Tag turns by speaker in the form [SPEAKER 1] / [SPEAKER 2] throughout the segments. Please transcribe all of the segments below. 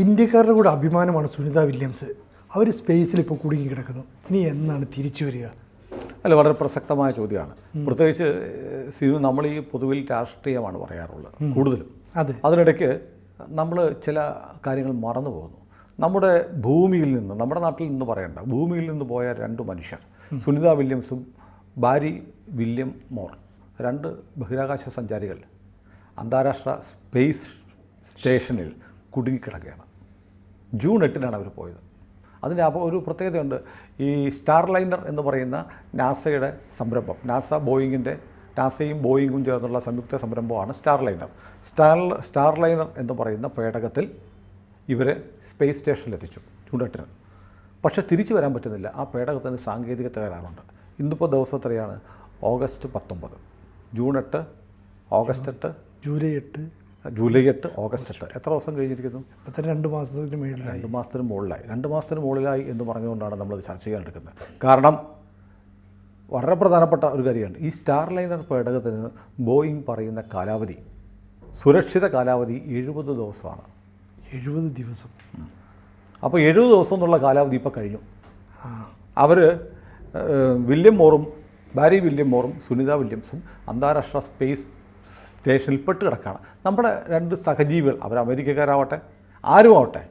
[SPEAKER 1] ഇന്ത്യക്കാരുടെ കൂടെ അഭിമാനമാണ് സുനിത വില്യംസ്. അവർ സ്പേസിൽ ഇപ്പോൾ കുടുങ്ങി കിടക്കുന്നു ഇനി എന്നാണ് തിരിച്ചു വരിക?
[SPEAKER 2] അല്ല വളരെ പ്രസക്തമായ ചോദ്യമാണ്. പ്രത്യേകിച്ച് സിനു നമ്മൾ ഈ പൊതുവിൽ രാഷ്ട്രീയമാണ് പറയാറുള്ളത് കൂടുതലും.
[SPEAKER 1] അതെ.
[SPEAKER 2] അതിനിടയ്ക്ക് നമ്മൾ ചില കാര്യങ്ങൾ മറന്നു പോകുന്നു. നമ്മുടെ ഭൂമിയിൽ നിന്ന് നമ്മുടെ നാട്ടിൽ നിന്ന് പറയണ്ട ഭൂമിയിൽ നിന്ന് പോയ രണ്ട് മനുഷ്യർ സുനിത വില്യംസും ബാരി വില്യം മോർ രണ്ട് ബഹിരാകാശ സഞ്ചാരികൾ അന്താരാഷ്ട്ര സ്പേസ് സ്റ്റേഷനിൽ കുടുങ്ങിക്കിടക്കുകയാണ്. ജൂൺ എട്ടിനാണ് അവർ പോയത്. അതിന് അപ്പോൾ ഒരു പ്രത്യേകതയുണ്ട്. ഈ സ്റ്റാർ ലൈനർ എന്ന് പറയുന്ന നാസയുടെ സംരംഭം നാസ ബോയിങ്ങിന്റെ നാസയും ബോയിങ്ങും ചേർന്നുള്ള സംയുക്ത സംരംഭമാണ് star liner. Star star liner എന്ന് പറയുന്ന പേടകത്തിൽ ഇവരെ സ്പേസ് സ്റ്റേഷനിൽ എത്തിച്ചു ജൂൺ എട്ടിന്. പക്ഷേ തിരിച്ചു വരാൻ പറ്റുന്നില്ല. ആ പേടകത്തിന് സാങ്കേതിക തകരാറുണ്ട് ഇന്നിപ്പോൾ ദിവസം എത്രയാണ്? ഓഗസ്റ്റ് പത്തൊമ്പത്. ജൂൺ എട്ട് ഓഗസ്റ്റ് എട്ട്.
[SPEAKER 1] ജൂലൈ എട്ട്.
[SPEAKER 2] ജൂലൈ എട്ട് ഓഗസ്റ്റ് എട്ട്. എത്ര ദിവസം കഴിഞ്ഞിരിക്കുന്നു?
[SPEAKER 1] ഇപ്പം രണ്ട് മാസത്തിന് മുകളിലായി.
[SPEAKER 2] രണ്ട് മാസത്തിന് മുകളിലായി. രണ്ട് മാസത്തിന് മുകളിലായി എന്ന് പറഞ്ഞുകൊണ്ടാണ് നമ്മളത് ചർച്ച ചെയ്യാൻ എടുക്കുന്നത് കാരണം വളരെ പ്രധാനപ്പെട്ട ഒരു കാര്യമാണ് ഈ സ്റ്റാർ ലൈനർ പേടകത്തിന് ബോയിങ് പറയുന്ന കാലാവധി സുരക്ഷിത കാലാവധി എഴുപത് ദിവസമാണ്.
[SPEAKER 1] എഴുപത് ദിവസം.
[SPEAKER 2] അപ്പോൾ എഴുപത് ദിവസം എന്നുള്ള കാലാവധി ഇപ്പോൾ കഴിഞ്ഞു. അവർ വില്യം മോറും ബാരി വില്യം മോറും സുനിത വില്യംസും അന്താരാഷ്ട്ര സ്പേസ് സ്റ്റേഷനിൽ പെട്ട് കിടക്കുകയാണ്. നമ്മുടെ രണ്ട് സഹജീവികൾ അവർ അമേരിക്കക്കാരാവട്ടെ ആരുമാവട്ടെ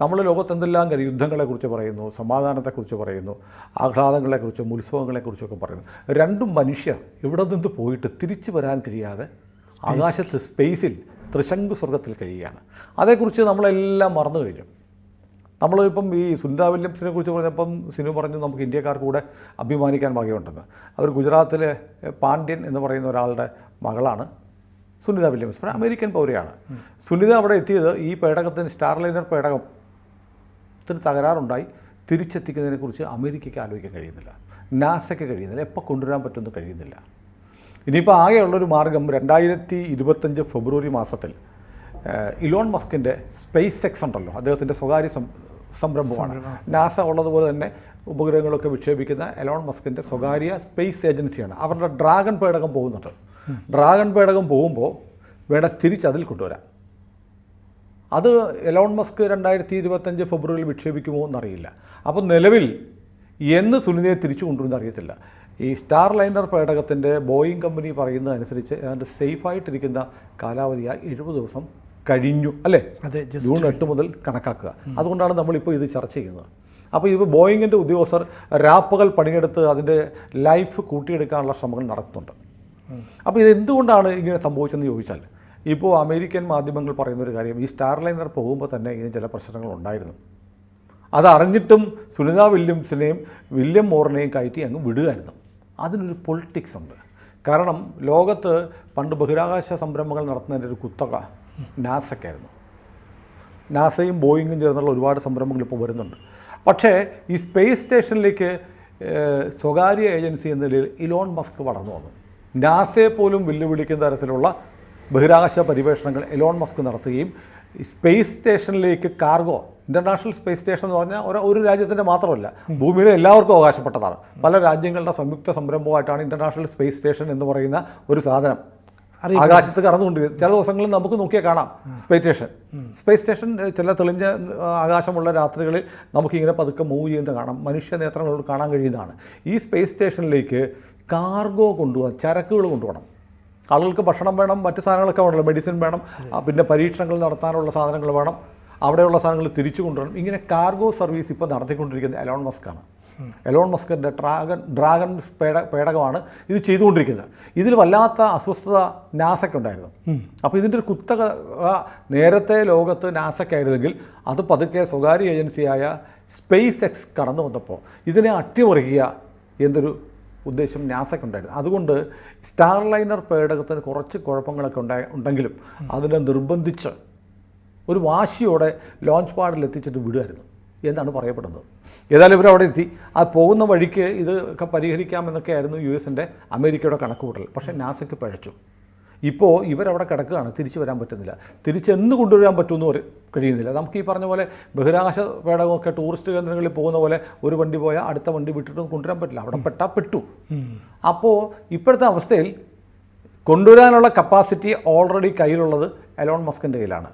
[SPEAKER 2] നമ്മൾ ലോകത്ത് എന്തെല്ലാം കാര്യം യുദ്ധങ്ങളെക്കുറിച്ച് പറയുന്നു സമാധാനത്തെക്കുറിച്ച് പറയുന്നു ആഹ്ലാദങ്ങളെക്കുറിച്ചും ഉത്സവങ്ങളെക്കുറിച്ചൊക്കെ പറയുന്നു. രണ്ടും മനുഷ്യർ ഇവിടെ നിന്ന് പോയിട്ട് തിരിച്ചു വരാൻ കഴിയാതെ ആകാശത്ത് സ്പേസിൽ ത്രിശങ്കു സ്വർഗത്തിൽ കഴിയുകയാണ്. അതേക്കുറിച്ച് നമ്മളെല്ലാം മറന്നു കഴിഞ്ഞു. നമ്മളിപ്പം ഈ സുനിത വില്യംസിനെ കുറിച്ച് പറഞ്ഞപ്പം സിനിമ പറഞ്ഞു നമുക്ക് ഇന്ത്യക്കാർക്ക് കൂടെ അഭിമാനിക്കാൻ വകയുണ്ടെന്ന്. അവർ ഗുജറാത്തിലെ പാണ്ഡ്യൻ എന്ന് പറയുന്ന ഒരാളുടെ മകളാണ്. സുനിത വില്യംസ് അമേരിക്കൻ പൗരയാണ്. സുനിത അവിടെ എത്തിയത് ഈ പേടകത്തിന് സ്റ്റാർലൈനർ പേടകത്തിന് പേടകം ത്തിന് തകരാറുണ്ടായി. തിരിച്ചെത്തിക്കുന്നതിനെക്കുറിച്ച് അമേരിക്കയ്ക്ക് ആലോചിക്കാൻ കഴിയുന്നില്ല. നാസയ്ക്ക് കഴിയുന്നില്ല. എപ്പോൾ കൊണ്ടുവരാൻ പറ്റുമെന്ന് കഴിയുന്നില്ല. ഇനിയിപ്പോൾ ആകെയുള്ളൊരു മാർഗം രണ്ടായിരത്തി ഇരുപത്തഞ്ച് ഫെബ്രുവരി മാസത്തിൽ ഇലോൺ മസ്കിന്റെ സ്പേസ് എക്സ് ഉണ്ടല്ലോ. അദ്ദേഹത്തിന്റെ സ്വകാര്യ സംരംഭമാണ്. നാസ ഉള്ളതുപോലെ തന്നെ ഉപഗ്രഹങ്ങളൊക്കെ വിക്ഷേപിക്കുന്ന എലോൺ മസ്കിന്റെ സ്വകാര്യ സ്പേസ് ഏജൻസിയാണ്. അവരുടെ ഡ്രാഗൺ പേടകം പോകുന്നുണ്ട്. ഡ്രാഗൺ പേടകം പോകുമ്പോൾ വേണം തിരിച്ച് അതിൽ കൊണ്ടുവരാം. അത് എലോൺ മസ്ക് രണ്ടായിരത്തി ഇരുപത്തഞ്ച് ഫെബ്രുവരിയിൽ വിക്ഷേപിക്കുമോ എന്നറിയില്ല. അപ്പോൾ നിലവിൽ എന്ന് സുനിതയെ തിരിച്ചു കൊണ്ടുവരുന്ന അറിയത്തില്ല. ഈ സ്റ്റാർ ലൈനർ പേടകത്തിന്റെ ബോയിങ് കമ്പനി പറയുന്നതനുസരിച്ച് അതിന്റെ സേഫായിട്ടിരിക്കുന്ന കാലാവധിയായി എഴുപത് ദിവസം കഴിഞ്ഞു അല്ലേ?
[SPEAKER 1] അതെ
[SPEAKER 2] ജൂൺ എട്ട് മുതൽ കണക്കാക്കുക. അതുകൊണ്ടാണ് നമ്മളിപ്പോൾ ഇത് ചർച്ച ചെയ്യുന്നത്. അപ്പോൾ ഇപ്പോൾ ബോയിങ്ങിന്റെ ഉദ്യോഗസ്ഥർ രാപ്പകൽ പണിയെടുത്ത് അതിന്റെ ലൈഫ് കൂട്ടിയെടുക്കാനുള്ള ശ്രമങ്ങൾ നടത്തുന്നുണ്ട്. അപ്പോൾ ഇത് എന്തുകൊണ്ടാണ് ഇങ്ങനെ സംഭവിച്ചതെന്ന് ചോദിച്ചാൽ ഇപ്പോൾ അമേരിക്കൻ മാധ്യമങ്ങൾ പറയുന്ന ഒരു കാര്യം ഈ സ്റ്റാർ ലൈനർ പോകുമ്പോൾ തന്നെ ഇതിന് ചില പ്രശ്നങ്ങൾ ഉണ്ടായിരുന്നു. അത് അറിഞ്ഞിട്ടും സുനിത വില്യംസിനെയും വില്യം മോറിനെയും കയറ്റി അങ്ങ് വിടുകയായിരുന്നു. അതിനൊരു പൊളിറ്റിക്സ് ഉണ്ട്. കാരണം ലോകത്ത് പണ്ട് ബഹിരാകാശ സംരംഭങ്ങൾ നടത്തുന്നതിന്റെ ഒരു കുത്തക നാസയ്ക്കായിരുന്നു. നാസയും ബോയിങ്ങും ചേർന്നുള്ള ഒരുപാട് സംരംഭങ്ങൾ ഇപ്പോൾ വരുന്നുണ്ട്. പക്ഷേ ഈ സ്പേസ് സ്റ്റേഷനിലേക്ക് സ്വകാര്യ ഏജൻസി എന്ന നിലയിൽ ഇലോൺ മസ്ക് വളർന്നു വന്നു. നാസയെ പോലും വെല്ലുവിളിക്കുന്ന തരത്തിലുള്ള ബഹിരാകാശ പരിവേഷണങ്ങൾ എലോൺ മസ്ക് നടത്തുകയും സ്പേസ് സ്റ്റേഷനിലേക്ക് കാർഗോ ഇന്റർനാഷണൽ സ്പേസ് സ്റ്റേഷൻ എന്ന് പറഞ്ഞാൽ ഒരു ഒരു രാജ്യത്തിന്റെ മാത്രമല്ല ഭൂമിയിലെ എല്ലാവർക്കും അവകാശപ്പെട്ടതാണ്. പല രാജ്യങ്ങളുടെ സംയുക്ത സംരംഭമായിട്ടാണ് ഇന്റർനാഷണൽ സ്പേസ് സ്റ്റേഷൻ എന്ന് പറയുന്ന ഒരു സാധനം ആകാശത്ത് കടന്നുകൊണ്ടിരിക്കും ചില ദിവസങ്ങളിൽ നമുക്ക് നോക്കിയാൽ കാണാം സ്പേസ് സ്റ്റേഷൻ സ്പേസ് സ്റ്റേഷൻ ചില തെളിഞ്ഞ ആകാശമുള്ള രാത്രികളിൽ നമുക്കിങ്ങനെ പതുക്കെ മൂവ് ചെയ്യുന്നത് കാണാം. മനുഷ്യ നേത്രങ്ങളോട് കാണാൻ കഴിയുന്നതാണ്. ഈ സ്പേസ് സ്റ്റേഷനിലേക്ക് കാർഗോ കൊണ്ടുപോകാൻ ചരക്കുകൾ കൊണ്ടുപോകണം. ആളുകൾക്ക് ഭക്ഷണം വേണം മറ്റു സാധനങ്ങളൊക്കെ വേണമല്ലോ. മെഡിസിൻ വേണം പിന്നെ പരീക്ഷണങ്ങൾ നടത്താനുള്ള സാധനങ്ങൾ വേണം അവിടെയുള്ള സാധനങ്ങൾ തിരിച്ചു കൊണ്ടുവരണം. ഇങ്ങനെ കാർഗോ സർവീസ് ഇപ്പോൾ നടത്തിക്കൊണ്ടിരിക്കുന്നത് എലോൺ മസ്കാണ് എലോൺ മസ്കിന്റെ ഡ്രാഗൺ ഡ്രാഗൺ പേട പേടകമാണ് ഇത് ചെയ്തുകൊണ്ടിരിക്കുന്നത്. ഇതിൽ വല്ലാത്ത അസ്വസ്ഥത നാസയ്ക്കുണ്ടായിരുന്നു. അപ്പോൾ ഇതിന്റെ ഒരു കുത്തക നേരത്തെ ലോകത്ത് നാസയ്ക്കായിരുന്നെങ്കിൽ അത് പതുക്കെ സ്വകാര്യ ഏജൻസിയായ സ്പേസ് എക്സ് കടന്നു വന്നപ്പോൾ ഇതിനെ അട്ടിമറിക്കുക എന്നൊരു ഉദ്ദേശം നാസയ്ക്കുണ്ടായിരുന്നു. അതുകൊണ്ട് സ്റ്റാർലൈനർ പേടകത്തിന് കുറച്ച് കുഴപ്പങ്ങളൊക്കെ ഉണ്ടായി ഉണ്ടെങ്കിലും അതിനെ നിർബന്ധിച്ച് ഒരു വാശിയോടെ ലോഞ്ച് പാഡിൽ എത്തിച്ചിട്ട് വിടുമായിരുന്നു എന്നാണ് പറയപ്പെടുന്നത്. ഏതായാലും ഇവർ അവിടെ എത്തി. ആ പോകുന്ന വഴിക്ക് ഇത് ഒക്കെ പരിഹരിക്കാമെന്നൊക്കെയായിരുന്നു യു എസിന്റെ അമേരിക്കയുടെ കണക്കുകൂട്ടൽ. പക്ഷേ നാസയ്ക്ക് പഴച്ചു. ഇപ്പോൾ ഇവരവിടെ കിടക്കുകയാണ്. തിരിച്ചു വരാൻ പറ്റുന്നില്ല. തിരിച്ചെന്ന് കൊണ്ടുവരാൻ പറ്റുമെന്ന് പറ- കഴിയുന്നില്ല. നമുക്ക് ഈ പറഞ്ഞ പോലെ ബഹിരാകാശ പേടകമൊക്കെ ടൂറിസ്റ്റ് കേന്ദ്രങ്ങളിൽ പോകുന്ന പോലെ ഒരു വണ്ടി പോയാൽ അടുത്ത വണ്ടി വിട്ടിട്ട് കൊണ്ടുവരാൻ പറ്റില്ല. അവിടെ പെട്ടാൽ പെട്ടു. അപ്പോൾ ഇപ്പോഴത്തെ അവസ്ഥയിൽ കൊണ്ടുവരാനുള്ള കപ്പാസിറ്റി ഓൾറെഡി കയ്യിലുള്ളത് എലോൺ മസ്കിന്റെ കയ്യിലാണ്.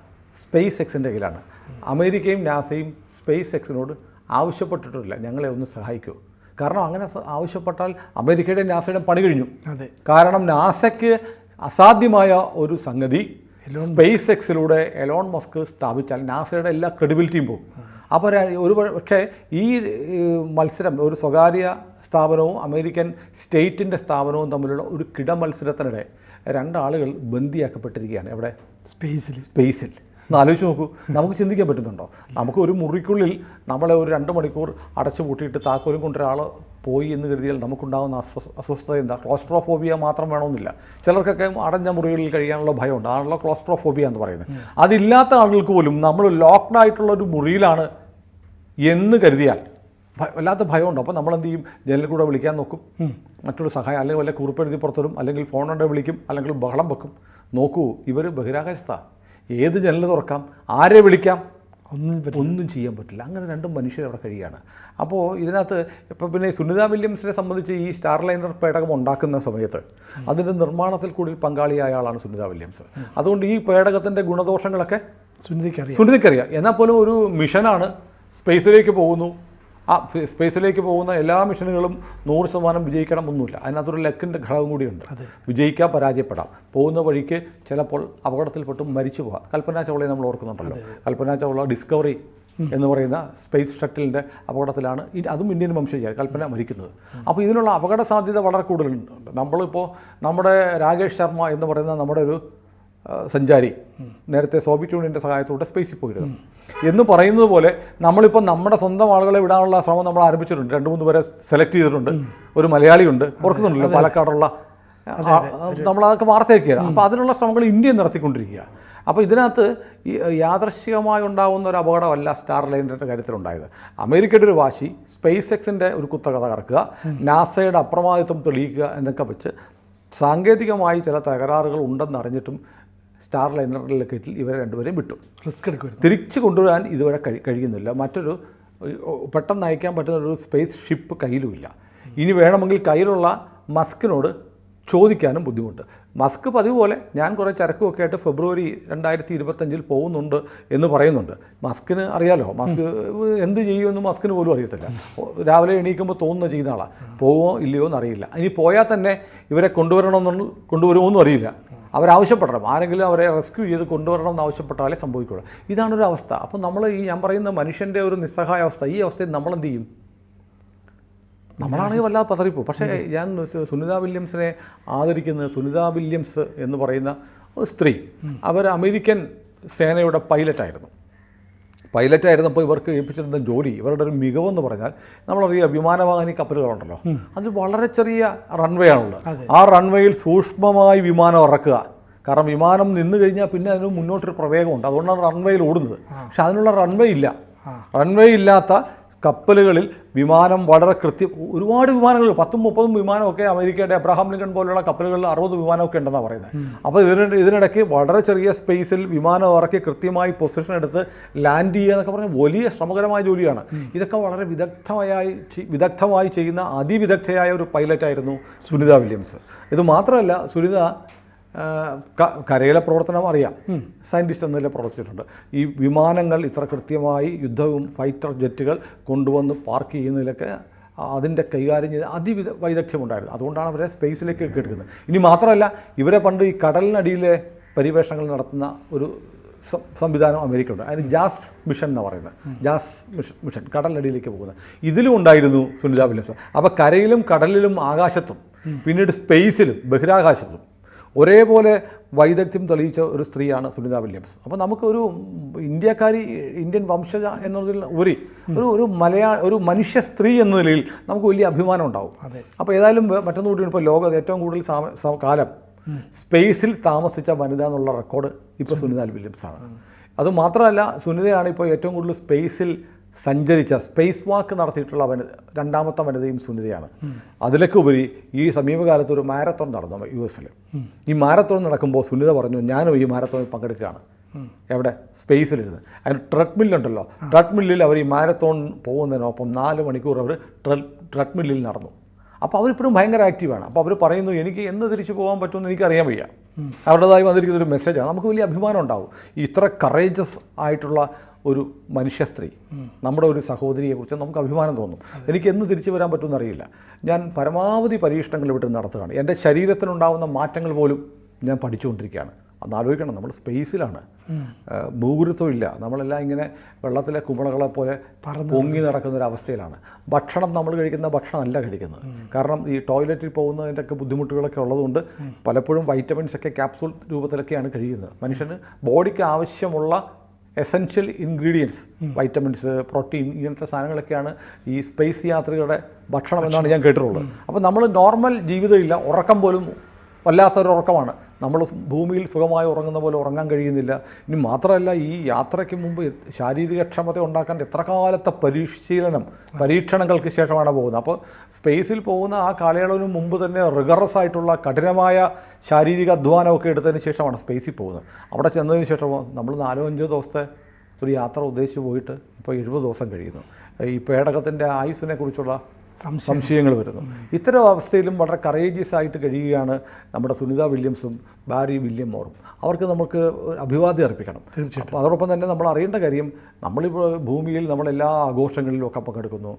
[SPEAKER 2] സ്പേസ് എക്സിന്റെ കയ്യിലാണ്. അമേരിക്കയും നാസയും സ്പേസ് എക്സിനോട് ആവശ്യപ്പെട്ടിട്ടില്ല. ഞങ്ങളെ ഒന്ന് സഹായിക്കൂ. കാരണം അങ്ങനെ ആവശ്യപ്പെട്ടാൽ അമേരിക്കയുടെ നാസയുടെ പണി കഴിഞ്ഞു.
[SPEAKER 1] അതെ.
[SPEAKER 2] കാരണം നാസയ്ക്ക് അസാധ്യമായ ഒരു സംഗതി സ്പേസ് എക്സിലൂടെ എലോൺ മസ്ക് സ്ഥാപിച്ചാൽ നാസയുടെ എല്ലാ ക്രെഡിബിലിറ്റിയും പോകും. അപ്പോൾ ഒരു പക്ഷേ ഈ മത്സരം ഒരു സ്വകാര്യ സ്ഥാപനവും അമേരിക്കൻ സ്റ്റേറ്റിന്റെ സ്ഥാപനവും തമ്മിലുള്ള ഒരു കിട മത്സരത്തിനിടെ രണ്ടാളുകൾ ബന്ദിയാക്കപ്പെട്ടിരിക്കുകയാണ്. എവിടെ?
[SPEAKER 1] സ്പേസിൽ.
[SPEAKER 2] സ്പേസിൽ. ഒന്ന് ആലോചിച്ച് നോക്കൂ. നമുക്ക് ചിന്തിക്കാൻ പറ്റുന്നുണ്ടോ? നമുക്ക് ഒരു മുറിക്കുള്ളിൽ നമ്മളെ ഒരു രണ്ട് മണിക്കൂർ അടച്ചു പൂട്ടിയിട്ട് താക്കോലും കൊണ്ടൊരാൾ പോയി എന്ന് കരുതിയാൽ നമുക്കുണ്ടാകുന്ന അസ്വ അസ്വസ്ഥത എന്താ? ക്ലോസ്ട്രോഫോബിയ മാത്രം വേണമെന്നില്ല. ചിലർക്കൊക്കെ അടഞ്ഞ മുറികളിൽ കഴിയാനുള്ള ഭയമുണ്ട്. ആണല്ലോ ക്ലോസ്ട്രോഫോബിയ എന്ന് പറയുന്നത്. അതില്ലാത്ത ആളുകൾക്ക് പോലും നമ്മൾ ലോക്ക്ഡ് ആയിട്ടുള്ള ഒരു മുറിയിലാണ് എന്ന് കരുതിയാൽ വല്ലാത്ത ഭയമുണ്ട്. അപ്പോൾ നമ്മൾ എന്ത് ചെയ്യും? ജനലിൽ കൂടെ വിളിക്കാൻ നോക്കും. മറ്റൊരു സഹായം അല്ലെങ്കിൽ വല്ല കുറിപ്പെഴുതി പുറത്തുവരും അല്ലെങ്കിൽ ഫോൺ കൊണ്ട് വിളിക്കും അല്ലെങ്കിൽ ബഹളം വെക്കും. നോക്കൂ ഇവർ ബഹിരാകാശത്താണ് ഏത് ജനൽ തുറക്കാം? ആരെ വിളിക്കാം?
[SPEAKER 1] ഒന്നും.
[SPEAKER 2] ഒന്നും ചെയ്യാൻ പറ്റില്ല. അങ്ങനെ രണ്ടും മനുഷ്യർ അവിടെ കഴിയുകയാണ് അപ്പോൾ ഇതിനകത്ത് ഇപ്പോൾ പിന്നെ സുനിത വില്യംസിനെ സംബന്ധിച്ച് ഈ സ്റ്റാർലൈനർ പേടകം ഉണ്ടാക്കുന്ന സമയത്ത് അതിന്റെ നിർമ്മാണത്തിൽ കൂടി പങ്കാളിയായ ആളാണ് സുനിത വില്യംസ്. അതുകൊണ്ട് ഈ പേടകത്തിന്റെ ഗുണദോഷങ്ങളൊക്കെ
[SPEAKER 1] സുനിതയ്ക്ക് അറിയാം
[SPEAKER 2] സുനിതയ്ക്കറിയാം. എന്നാൽ പോലും ഒരു മിഷനാണ് സ്പേസിലേക്ക് പോകുന്നു. ആ സ്പേസിലേക്ക് പോകുന്ന എല്ലാ മിഷനുകളും നൂറ് ശതമാനം വിജയിക്കണം ഒന്നുമില്ല അതിനകത്തൊരു ലക്കിന്റെ ഘടകം കൂടിയുണ്ട്. വിജയിക്കാം പരാജയപ്പെടാം. പോകുന്ന വഴിക്ക് ചിലപ്പോൾ അപകടത്തിൽപ്പെട്ടും മരിച്ചു പോകാം. കൽപ്പന ചൗളയെ നമ്മൾ ഓർക്കുന്നുണ്ടല്ലോ. കൽപ്പന ചൗള ഡിസ്കവറി എന്ന് പറയുന്ന സ്പേസ് ഷട്ടിലിന്റെ അപകടത്തിലാണ് അതും ഇന്ത്യൻ വംശജയാണ് കൽപ്പന മരിക്കുന്നത്. അപ്പോൾ ഇതിനുള്ള അപകട സാധ്യത വളരെ കൂടുതലുണ്ട്. നമ്മളിപ്പോൾ നമ്മുടെ രാകേഷ് ശർമ്മ എന്ന് പറയുന്ന നമ്മുടെ ഒരു സഞ്ചാരി. നേരത്തെ സോവിയറ്റ് യൂണിയന്റെ സഹായത്തോടെ സ്പേസിൽ പോയിരുന്നു. എന്ന് പറയുന്നത് പോലെ നമ്മളിപ്പോൾ നമ്മുടെ സ്വന്തം ആളുകളെ വിടാനുള്ള ശ്രമം നമ്മൾ ആരംഭിച്ചിട്ടുണ്ട്. രണ്ട് മൂന്ന് പേരെ സെലക്ട് ചെയ്തിട്ടുണ്ട്. ഒരു മലയാളിയുണ്ട്. ഓർക്കുന്നുണ്ടല്ലോ പാലക്കാടുള്ള നമ്മളതൊക്കെ വാർത്തയാക്കിയത് അപ്പോൾ അതിനുള്ള ശ്രമങ്ങൾ ഇന്ത്യ നടത്തിക്കൊണ്ടിരിക്കുക. അപ്പോൾ ഇതിനകത്ത് യാദർശികമായി ഉണ്ടാകുന്ന ഒരു അപകടമല്ല സ്റ്റാർ ലൈനറിന്റെ കാര്യത്തിലുണ്ടായത്. അമേരിക്കയുടെ ഒരു വാശി സ്പേസ് എക്സിന്റെ ഒരു കുത്തക തകർക്കുക നാസയുടെ അപ്രമാദിത്വം തെളിയിക്കുക എന്നൊക്കെ വെച്ച് സാങ്കേതികമായി ചില തകരാറുകൾ ഉണ്ടെന്ന് സ്റ്റാർ ലൈനറിലേക്ക് ഇവരെ രണ്ടുപേരെയും വിട്ടു.
[SPEAKER 1] റിസ്ക് എടുക്കും
[SPEAKER 2] തിരിച്ചു കൊണ്ടുവരാൻ ഇതുവരെ കഴി കഴിയുന്നില്ല. മറ്റൊരു പെട്ടെന്ന് അയക്കാൻ പറ്റുന്ന ഒരു സ്പേസ് ഷിപ്പ് കയ്യിലുമില്ല. ഇനി വേണമെങ്കിൽ കയ്യിലുള്ള മസ്കിനോട് ചോദിക്കാനും ബുദ്ധിമുട്ട്. മസ്ക് പതിവ് പോലെ ഞാൻ കുറേ ചരക്കുമൊക്കെ ആയിട്ട് ഫെബ്രുവരി രണ്ടായിരത്തി ഇരുപത്തഞ്ചിൽ പോകുന്നുണ്ട് എന്ന് പറയുന്നുണ്ട്. മസ്കിന് അറിയാലോ മസ്ക് എന്ത് ചെയ്യുമെന്ന് മസ്കിന് പോലും അറിയത്തില്ല. രാവിലെ എണീക്കുമ്പോൾ തോന്നുന്ന ചെയ്യുന്ന ആളാണ് പോവോ ഇല്ലയോ എന്നറിയില്ല. ഇനി പോയാൽ തന്നെ ഇവരെ കൊണ്ടുവരണമെന്നു കൊണ്ടുവരുമോ എന്നും അറിയില്ല. അവരാവശ്യപ്പെടണം. ആരെങ്കിലും അവരെ റെസ്ക്യൂ ചെയ്ത് കൊണ്ടുവരണം എന്ന് ആവശ്യപ്പെട്ടാലേ സംഭവിക്കുള്ളൂ. ഇതാണൊരു അവസ്ഥ. അപ്പോൾ നമ്മൾ ഈ ഞാൻ പറയുന്ന മനുഷ്യന്റെ ഒരു നിസ്സഹായ അവസ്ഥ. ഈ അവസ്ഥയിൽ നമ്മൾ എന്ത് ചെയ്യും നമ്മളാണെങ്കിൽ വല്ലാതെ പതറിപ്പോ പക്ഷേ ഞാൻ സുനിത വില്യംസിനെ ആദരിക്കുന്നത് സുനിത വില്യംസ് എന്ന് പറയുന്ന സ്ത്രീ. അവർ അമേരിക്കൻ സേനയുടെ പൈലറ്റായിരുന്നു. പൈലറ്റ് അപ്പോൾ ഇവർക്ക് ഏൽപ്പിച്ചിരുന്ന ജോലി ഇവരുടെ ഒരു മികവെന്ന് പറഞ്ഞാൽ നമ്മളറിയാം വിമാനവാഹിനി കപ്പലുകളുണ്ടല്ലോ. അത് വളരെ ചെറിയ റൺവേ ആണുള്ളത്. ആ റൺവേയിൽ സൂക്ഷ്മമായി വിമാനം ഇറക്കുക. കാരണം വിമാനം നിന്ന് കഴിഞ്ഞാൽ പിന്നെ അതിന് മുന്നോട്ടൊരു പ്രവേഗമുണ്ട്. അതുകൊണ്ടാണ് റൺവേയിൽ ഓടുന്നത്. പക്ഷെ അതിനുള്ള റൺവേ ഇല്ല. റൺവേ ഇല്ലാത്ത കപ്പലുകളിൽ വിമാനം വളരെ കൃത്യം ഒരുപാട് വിമാനങ്ങൾ പത്തും മുപ്പതും വിമാനമൊക്കെ അമേരിക്കയുടെ അബ്രഹാം ലിങ്കൺ പോലുള്ള കപ്പലുകളിൽ അറുപത് വിമാനമൊക്കെ ഉണ്ടെന്നാണ് പറയുന്നത്. അപ്പോൾ ഇതിന് ഇതിനിടയ്ക്ക് വളരെ ചെറിയ സ്പേസിൽ വിമാനം ഇറക്കി കൃത്യമായി പൊസിഷൻ എടുത്ത് ലാൻഡ് ചെയ്യുക എന്നൊക്കെ പറഞ്ഞാൽ വലിയ ശ്രമകരമായ ജോലിയാണ്. ഇതൊക്കെ വളരെ വിദഗ്ധമായി വിദഗ്ധമായി ചെയ്യുന്ന അതിവിദഗ്ധയായ ഒരു പൈലറ്റായിരുന്നു സുനിത വില്യംസ്. ഇത് മാത്രമല്ല സുനിത കരയിലെ പ്രവർത്തനം അറിയാം. സയന്റിസ്റ്റ് എന്നതിൽ പ്രവർത്തിച്ചിട്ടുണ്ട്. ഈ വിമാനങ്ങൾ ഇത്ര കൃത്യമായി യുദ്ധവും ഫൈറ്റർ ജെറ്റുകൾ കൊണ്ടുവന്ന് പാർക്ക് ചെയ്യുന്നതിലൊക്കെ അതിന്റെ കൈകാര്യം ചെയ്ത് അതിവിധ വൈദഗ്ധ്യമുണ്ടായിരുന്നു. അതുകൊണ്ടാണ് അവരെ സ്പേസിലേക്ക് എടുക്കുന്നത്. ഇനി മാത്രമല്ല ഇവരെ പണ്ട് ഈ കടലിനടിയിലെ പരിവേഷണങ്ങൾ നടത്തുന്ന ഒരു സംവിധാനം അമേരിക്ക ഉണ്ട് അതിന് ജാസ് മിഷൻ എന്ന് പറയുന്നത്. ജാസ് മിഷൻ മിഷൻ കടലിനടിയിലേക്ക് പോകുന്നത്. ഇതിലും ഉണ്ടായിരുന്നു സുനിത വില്യംസ്. അപ്പോൾ കരയിലും കടലിലും ആകാശത്തും പിന്നീട് സ്പേസിലും ബഹിരാകാശത്തും ഒരേപോലെ വൈദഗ്ധ്യം തെളിയിച്ച ഒരു സ്ത്രീയാണ് സുനിത വില്യംസ്. അപ്പോൾ നമുക്കൊരു ഇന്ത്യക്കാരി ഇന്ത്യൻ വംശജ എന്നതിൽ ഉപരി ഒരു ഒരു മലയാ ഒരു മനുഷ്യ സ്ത്രീ എന്ന നിലയിൽ നമുക്ക് വലിയ അഭിമാനം ഉണ്ടാവും. അപ്പോൾ ഏതായാലും മറ്റൊന്നും കൂടി ഇപ്പോൾ ലോകത്ത് ഏറ്റവും കൂടുതൽ കാലം സ്പേസിൽ താമസിച്ച വനിത എന്നുള്ള റെക്കോർഡ് ഇപ്പോൾ സുനിത വില്യംസ് ആണ് അത് മാത്രമല്ല സുനിതയാണ് ഇപ്പോൾ ഏറ്റവും കൂടുതൽ സ്പേസിൽ സഞ്ചരിച്ച സ്പേസ് വാക്ക് നടത്തിയിട്ടുള്ള വനിത രണ്ടാമത്തെ വനിതയും സുനിതയാണ്. അതിലൊക്കെ ഉപരി ഈ സമീപകാലത്ത് ഒരു മാരത്തോൺ നടന്നു യു എസിൽ. ഈ മാരത്തോൺ നടക്കുമ്പോൾ സുനിത പറഞ്ഞു ഞാനും ഈ മാരത്തോണിൽ പങ്കെടുക്കുകയാണ്. എവിടെ? സ്പേസിലിരുന്ന് അതിന് ട്രെഡ്മില്ലുണ്ടല്ലോ ട്രെഡ്മില്ലിൽ അവർ ഈ മാരത്തോൺ പോകുന്നതിനൊപ്പം നാല് മണിക്കൂർ അവർ ട്രെഡ്മില്ലിൽ നടന്നു. അപ്പോൾ അവരിപ്പോഴും ഭയങ്കര ആക്റ്റീവാണ് അപ്പോൾ അവർ പറയുന്നു എനിക്ക് എന്ന് തിരിച്ചു പോകാൻ പറ്റുമെന്ന് എനിക്കറിയാൻ വയ്യ. അവരുടേതായി വന്നിരിക്കുന്ന ഒരു മെസ്സേജാണ് നമുക്ക് വലിയ അഭിമാനം ഉണ്ടാവും. ഇത്ര കറേജസ് ആയിട്ടുള്ള ഒരു മനുഷ്യ സ്ത്രീ. നമ്മുടെ ഒരു സഹോദരിയെക്കുറിച്ച് നമുക്ക് അഭിമാനം തോന്നും. എനിക്ക് എന്ന് തിരിച്ചു വരാൻ പറ്റുമെന്ന് അറിയില്ല. ഞാൻ പരമാവധി പരീക്ഷണങ്ങൾ ഇവിടെ നടത്തുകയാണ്. എന്റെ ശരീരത്തിനുണ്ടാകുന്ന മാറ്റങ്ങൾ പോലും ഞാൻ പഠിച്ചുകൊണ്ടിരിക്കുകയാണ്. അന്ന് ആലോചിക്കണം നമ്മൾ സ്പേസിലാണ്. ഏഹ് ഭൂഗുരുത്വം ഇല്ല നമ്മളെല്ലാം ഇങ്ങനെ വെള്ളത്തിലെ കുമ്പളകളെ പോലെ പൊങ്ങി നടക്കുന്ന. ഒരു അവസ്ഥയിലാണ്. ഭക്ഷണം നമ്മൾ കഴിക്കുന്ന ഭക്ഷണം അല്ല കഴിക്കുന്നത്. കാരണം ഈ ടോയ്ലറ്റിൽ പോകുന്നതിന്റെയൊക്കെ ബുദ്ധിമുട്ടുകളൊക്കെ ഉള്ളതുകൊണ്ട് പലപ്പോഴും വൈറ്റമിൻസ് ഒക്കെ ക്യാപ്സൂൾ രൂപത്തിലൊക്കെയാണ് കഴിക്കുന്നത് മനുഷ്യന് ബോഡിക്ക് ആവശ്യമുള്ള എസെൻഷ്യൽ ഇൻഗ്രീഡിയൻസ് വൈറ്റമിൻസ് പ്രോട്ടീൻ ഇങ്ങനത്തെ സാധനങ്ങളൊക്കെയാണ് ഈ സ്പേസ് യാത്രികളുടെ ഭക്ഷണം. എന്നാണ് ഞാൻ കേട്ടിട്ടുള്ളത്. അപ്പോൾ നമ്മൾ നോർമൽ ജീവിതമില്ല ഉറക്കം പോലും വല്ലാത്തൊരു ഉറക്കമാണ്. നമ്മൾ ഭൂമിയിൽ സുഖമായി ഉറങ്ങുന്ന പോലെ ഉറങ്ങാൻ കഴിയുന്നില്ല. ഇനി മാത്രമല്ല ഈ യാത്രയ്ക്ക് മുമ്പ് ശാരീരികക്ഷമത ഉണ്ടാക്കാൻ എത്ര കാലത്തെ പരിശീലനം പരീക്ഷണങ്ങൾക്ക് ശേഷമാണ് പോകുന്നത്. അപ്പോൾ സ്പേസിൽ പോകുന്ന ആ കാലയളവിന് മുമ്പ് തന്നെ റിഗറസ് ആയിട്ടുള്ള കഠിനമായ ശാരീരിക അധ്വാനമൊക്കെ എടുത്തതിന് ശേഷമാണ് സ്പേസിൽ പോകുന്നത്. അവിടെ ചെന്നതിന് ശേഷമോ നമ്മൾ നാലോ അഞ്ചോ ദിവസത്തെ ഒരു യാത്ര ഉദ്ദേശിച്ച് പോയിട്ട് ഇപ്പോൾ എഴുപത് ദിവസം കഴിയുന്നു. ഈ പേടകത്തിന്റെ ആയുസിനെ കുറിച്ചുള്ള സംശയങ്ങൾ വരുന്നു. ഇത്തരം അവസ്ഥയിലും വളരെ കറേജിയസ് ആയിട്ട് കഴിയുകയാണ് നമ്മുടെ സുനിത വില്യംസും ബാരി വില്യം മോറും. അവർക്ക് നമുക്ക് അഭിവാദ്യം അർപ്പിക്കണം.
[SPEAKER 1] തീർച്ചയായിട്ടും.
[SPEAKER 2] അപ്പോൾ അതോടൊപ്പം തന്നെ നമ്മൾ അറിയേണ്ട കാര്യം നമ്മളിപ്പോൾ ഭൂമിയിൽ നമ്മളെല്ലാ ആഘോഷങ്ങളിലും ഒക്കെ പങ്കെടുക്കുന്നു.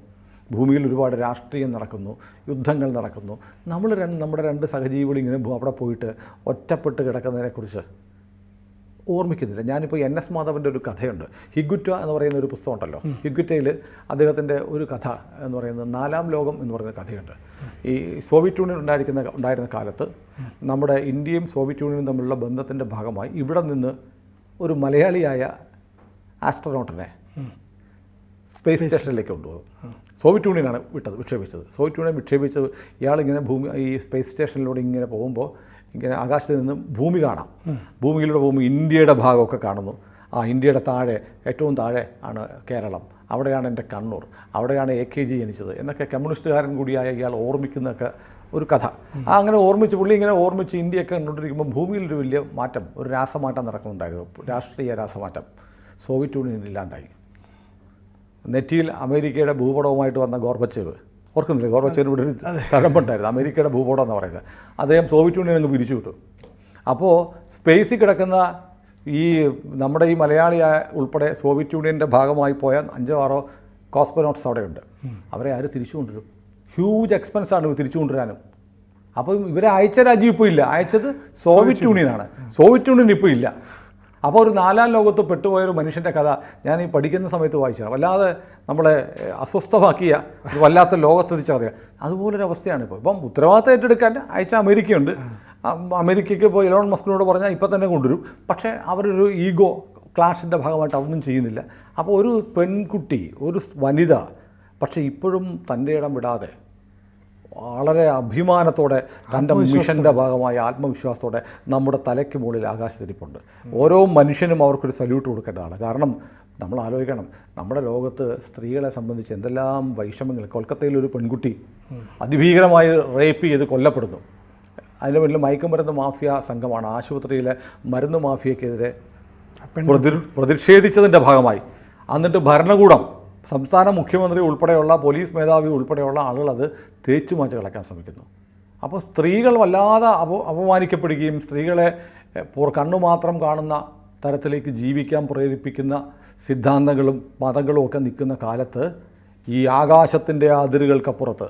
[SPEAKER 2] ഭൂമിയിൽ ഒരുപാട് രാഷ്ട്രീയം നടക്കുന്നു യുദ്ധങ്ങൾ നടക്കുന്നു. നമ്മൾ രണ്ട് നമ്മുടെ രണ്ട് സഹജീവികൾ ഇങ്ങനെ അവിടെ പോയിട്ട് ഒറ്റപ്പെട്ട് കിടക്കുന്നതിനെക്കുറിച്ച് ഓർമ്മിക്കുന്നില്ല. ഞാനിപ്പോൾ എൻ എസ് മാധവന്റെ ഒരു കഥയുണ്ട്. ഹിഗുറ്റ എന്ന് പറയുന്ന ഒരു പുസ്തകം ഉണ്ടല്ലോ ഹിഗുറ്റയിൽ അദ്ദേഹത്തിന്റെ ഒരു കഥ എന്ന് പറയുന്നത് നാലാം ലോകം എന്ന് പറയുന്ന കഥയുണ്ട്. ഈ സോവിയറ്റ് യൂണിയൻ ഉണ്ടായിരിക്കുന്ന ഉണ്ടായിരുന്ന കാലത്ത് നമ്മുടെ ഇന്ത്യയും സോവിയറ്റ് യൂണിയനും തമ്മിലുള്ള ബന്ധത്തിന്റെ ഭാഗമായി ഇവിടെ നിന്ന് ഒരു മലയാളിയായ ആസ്ട്രോനോട്ടിനെ സ്പേസ് സ്റ്റേഷനിലേക്ക് കൊണ്ടുപോകും. സോവിയറ്റ് യൂണിയനാണ് വിട്ടത് വിക്ഷേപിച്ചത്. സോവിയറ്റ് യൂണിയൻ വിക്ഷേപിച്ചത് ഇയാളിങ്ങനെ ഭൂമി ഈ സ്പേസ് സ്റ്റേഷനിലൂടെ ഇങ്ങനെ പോകുമ്പോൾ ഇങ്ങനെ ആകാശത്ത് നിന്ന് ഭൂമി കാണാം. ഭൂമിയിലൂടെ ഭൂമി ഇന്ത്യയുടെ ഭാഗമൊക്കെ കാണുന്നു. ആ ഇന്ത്യയുടെ താഴെ ഏറ്റവും താഴെ ആണ് കേരളം. അവിടെയാണ് എന്റെ കണ്ണൂർ. അവിടെയാണ് എ കെ ജി ജനിച്ചത്. എന്നൊക്കെ കമ്മ്യൂണിസ്റ്റുകാരൻ കൂടിയായ ഇയാൾ ഓർമ്മിക്കുന്നൊക്കെ ഒരു കഥ. ആ അങ്ങനെ ഓർമ്മിച്ച് പുള്ളി ഇങ്ങനെ ഓർമ്മിച്ച് ഇന്ത്യയൊക്കെ കണ്ടുകൊണ്ടിരിക്കുമ്പോൾ ഭൂമിയിലൊരു വലിയ മാറ്റം ഒരു രാസമാറ്റം നടക്കുന്നുണ്ടായിരുന്നു. രാഷ്ട്രീയ രാസമാറ്റം. സോവിയറ്റ് യൂണിയൻ ഇല്ലാണ്ടായി. നെറ്റിയിൽ അമേരിക്കയുടെ ഭൂപടവുമായിട്ട് വന്ന ഗോർബച്ചേവ് ഓർക്കുന്നില്ലേ? ഗോർബച്ചേവിന് ഇവിടെ ഒരു തഴമ്പുണ്ടായിരുന്നു അമേരിക്കയുടെ ഭൂപടം എന്ന് പറയുന്നത്. അദ്ദേഹം സോവിയറ്റ് യൂണിയൻ അങ്ങ് പിരിച്ചു വിട്ടു. അപ്പോൾ സ്പേസിൽ കിടക്കുന്ന ഈ നമ്മുടെ ഈ മലയാളിയായ ഉൾപ്പെടെ സോവിയറ്റ് യൂണിയന്റെ ഭാഗമായി പോയ അഞ്ചോ ആറോ കോസ്മോനോട്ട്സ് അവിടെയുണ്ട്. അവരെ ആര് തിരിച്ചു കൊണ്ടുവരും? ഹ്യൂജ് എക്സ്പെൻസാണ് തിരിച്ചു കൊണ്ടുവരാനും. അപ്പം ഇവരെ അയച്ച രാജ്യം ഇപ്പോൾ ഇല്ല. അയച്ചത് സോവിയറ്റ് യൂണിയനാണ്. സോവിയറ്റ് യൂണിയൻ ഇപ്പോൾ ഇല്ല. അപ്പോൾ ഒരു നാലാം ലോകത്ത് പെട്ടുപോയ ഒരു മനുഷ്യന്റെ കഥ ഞാൻ ഈ പഠിക്കുന്ന സമയത്ത് വായിച്ചതാണ്. വല്ലാതെ നമ്മളെ അസ്വസ്ഥമാക്കിയ വല്ലാത്ത ലോകത്തെത്തിച്ച തിരിച്ചറിയുക അതുപോലൊരു അവസ്ഥയാണ് ഇപ്പോൾ. ഇപ്പം ഉത്തരവാദിത്തം ഏറ്റെടുക്കാൻ അയച്ച അമേരിക്കയുണ്ട്. അമേരിക്കയ്ക്ക് ഇപ്പോൾ ഇലോൺ മസ്കിനോട് പറഞ്ഞാൽ ഇപ്പം തന്നെ കൊണ്ടുവരും. പക്ഷേ അവരൊരു ഈഗോ ക്ലാഷിന്റെ ഭാഗമായിട്ട് അതൊന്നും ചെയ്യുന്നില്ല. അപ്പോൾ ഒരു പെൺകുട്ടി ഒരു വനിത പക്ഷേ ഇപ്പോഴും തന്റെ ഇടം വിടാതെ വളരെ അഭിമാനത്തോടെ തന്റെ മിഷന്റെ ഭാഗമായി ആത്മവിശ്വാസത്തോടെ നമ്മുടെ തലയ്ക്ക് മുകളിൽ ആകാശത്തിരിപ്പുണ്ട്. ഓരോ മനുഷ്യനും അവർക്കൊരു സല്യൂട്ട് കൊടുക്കേണ്ടതാണ്. കാരണം നമ്മൾ ആലോചിക്കണം നമ്മുടെ ലോകത്ത് സ്ത്രീകളെ സംബന്ധിച്ച് എന്തെല്ലാം വൈഷമ്യങ്ങൾ കൊൽക്കത്തയിൽ ഒരു പെൺകുട്ടി അതിഭീകരമായി റേപ്പ് ചെയ്ത് കൊല്ലപ്പെടുന്നു. അതിന് വലിയ മയക്കുമരുന്ന് മാഫിയ സംഘമാണ് ആശുപത്രിയിലെ മരുന്ന് മാഫിയക്കെതിരെ പ്രതി പ്രതിഷേധിച്ചതിന്റെ ഭാഗമായി. എന്നിട്ട് ഭരണകൂടം സംസ്ഥാന മുഖ്യമന്ത്രി ഉൾപ്പെടെയുള്ള പോലീസ് മേധാവി ഉൾപ്പെടെയുള്ള ആളുകൾ അത് തേച്ചു മാച്ച് കളയ്ക്കാൻ ശ്രമിക്കുന്നു. അപ്പോൾ സ്ത്രീകൾ വല്ലാതെ അപ അപമാനിക്കപ്പെടുകയും സ്ത്രീകളെ കണ്ണു മാത്രം കാണുന്ന തരത്തിലേക്ക് ജീവിക്കാൻ പ്രേരിപ്പിക്കുന്ന സിദ്ധാന്തങ്ങളും മതങ്ങളും ഒക്കെ നിൽക്കുന്ന കാലത്ത് ഈ ആകാശത്തിന്റെ അതിരുകൾക്കപ്പുറത്ത്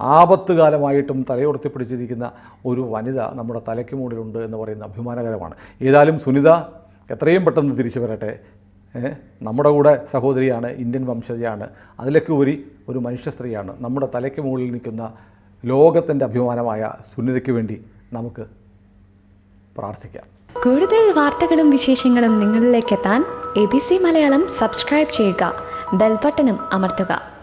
[SPEAKER 2] ആപത്ത് കാലമായിട്ടും തലയുയർത്തി പിടിച്ചിരിക്കുന്ന ഒരു വനിത നമ്മുടെ തലയ്ക്ക് മുകളിലുണ്ട് എന്ന് പറയുന്ന അഭിമാനകരമാണ്. ഏതായാലും സുനിത എത്രയും പെട്ടെന്ന് തിരിച്ചു വരട്ടെ. നമ്മുടെ കൂടെ സഹോദരിയാണ് ഇന്ത്യൻ വംശജയാണ്. അതിലൊക്കെ ഉപരി ഒരു മനുഷ്യ സ്ത്രീയാണ്. നമ്മുടെ തലയ്ക്ക് മുകളിൽ നിൽക്കുന്ന ലോകത്തിന്റെ അഭിമാനമായ സുനിതയ്ക്ക് വേണ്ടി നമുക്ക് പ്രാർത്ഥിക്കാം.
[SPEAKER 3] കൂടുതൽ വാർത്തകളും വിശേഷങ്ങളും നിങ്ങളിലേക്ക് എത്താൻ A B C Malayalam subscribe ചെയ്യുക. ബെൽബട്ടനും അമർത്തുക.